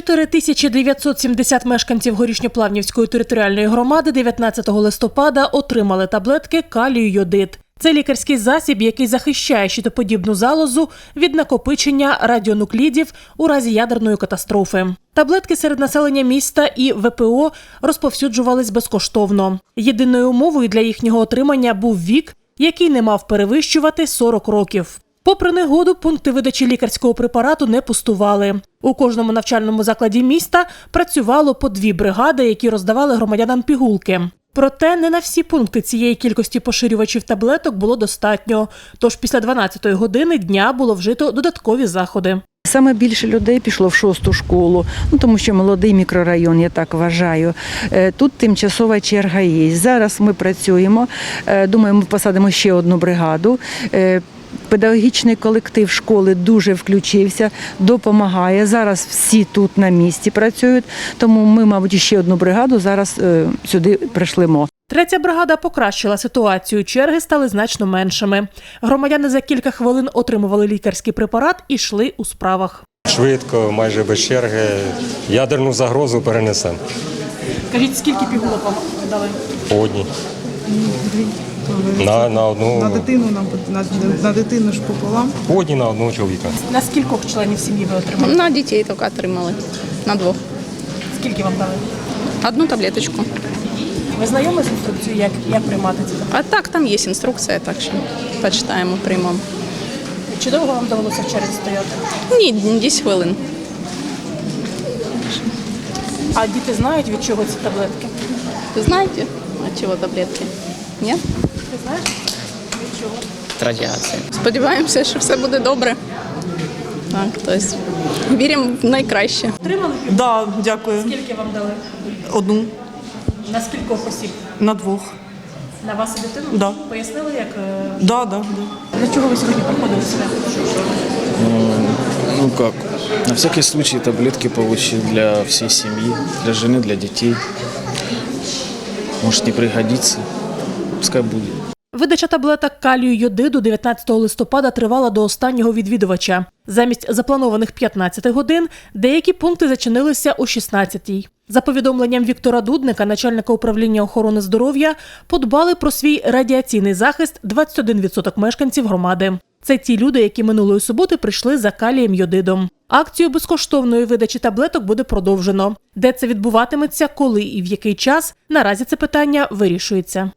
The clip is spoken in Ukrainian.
4970 мешканців Горішньоплавнівської територіальної громади 19 листопада отримали таблетки калію йодит. Це лікарський засіб, який захищає щитоподібну залозу від накопичення радіонуклідів у разі ядерної катастрофи. Таблетки серед населення міста і ВПО розповсюджувались безкоштовно. Єдиною умовою для їхнього отримання був вік, який не мав перевищувати 40 років. Попри негоду, пункти видачі лікарського препарату не пустували. У кожному навчальному закладі міста працювало по дві бригади, які роздавали громадянам пігулки. Проте не на всі пункти цієї кількості поширювачів таблеток було достатньо. Тож після 12-ї години дня було вжито додаткові заходи. Саме більше людей пішло в шосту школу, ну тому що молодий мікрорайон, я так вважаю. Е, Тут тимчасова черга є. Зараз ми працюємо. Е, Думаю, ми посадимо ще одну бригаду. Педагогічний колектив школи дуже включився, допомагає. Зараз всі тут на місці працюють, тому ми, мабуть, ще одну бригаду зараз е, сюди прийшлемо. Третя бригада покращила ситуацію. Черги стали значно меншими. Громадяни за кілька хвилин отримували лікарський препарат і йшли у справах. Швидко, майже без черги. Ядерну загрозу перенесемо. Кажіть, скільки пігулок вам дали? По одній. На, на одну На дитину нам на, на дитину ж пополам. по одній на одного чоловіка. На скількох членів сім'ї ви отримали? На дітей тільки отримали. На двох. Скільки вам дали? Одну таблеточку. Ви знайомі з інструкцією, як, як приймати ці таблетки? А так, там є інструкція, так що почитаємо, приймемо. Чи довго вам довелося в черзі стояти? Ні, 10 хвилин. А діти знають, від чого ці таблетки? Знаєте, від чого таблетки? Ні? Ти знаєш? Від чого? радіації. Сподіваємося, що все буде добре. Так, тобто віримо в найкраще. Отримали пігулки? Да, дякую. Скільки вам дали? Одну На скількох осіб? на двох. На вас і дитину? Да. Пояснили, як е, Да, да, да. для чого ви сьогодні приходили сюди? Ну как, на всякий случай таблетки получил для всей семьи, для жены, для детей. Может не пригодится, пускай будет. Видача таблеток калію йодиду 19 листопада тривала до останнього відвідувача. Замість запланованих 15 годин деякі пункти зачинилися о 16-й. За повідомленням Віктора Дудника, начальника управління охорони здоров'я, подбали про свій радіаційний захист 21% мешканців громади. Це ті люди, які минулої суботи прийшли за калієм йодидом. Акцію безкоштовної видачі таблеток буде продовжено. Де це відбуватиметься, коли і в який час наразі це питання вирішується.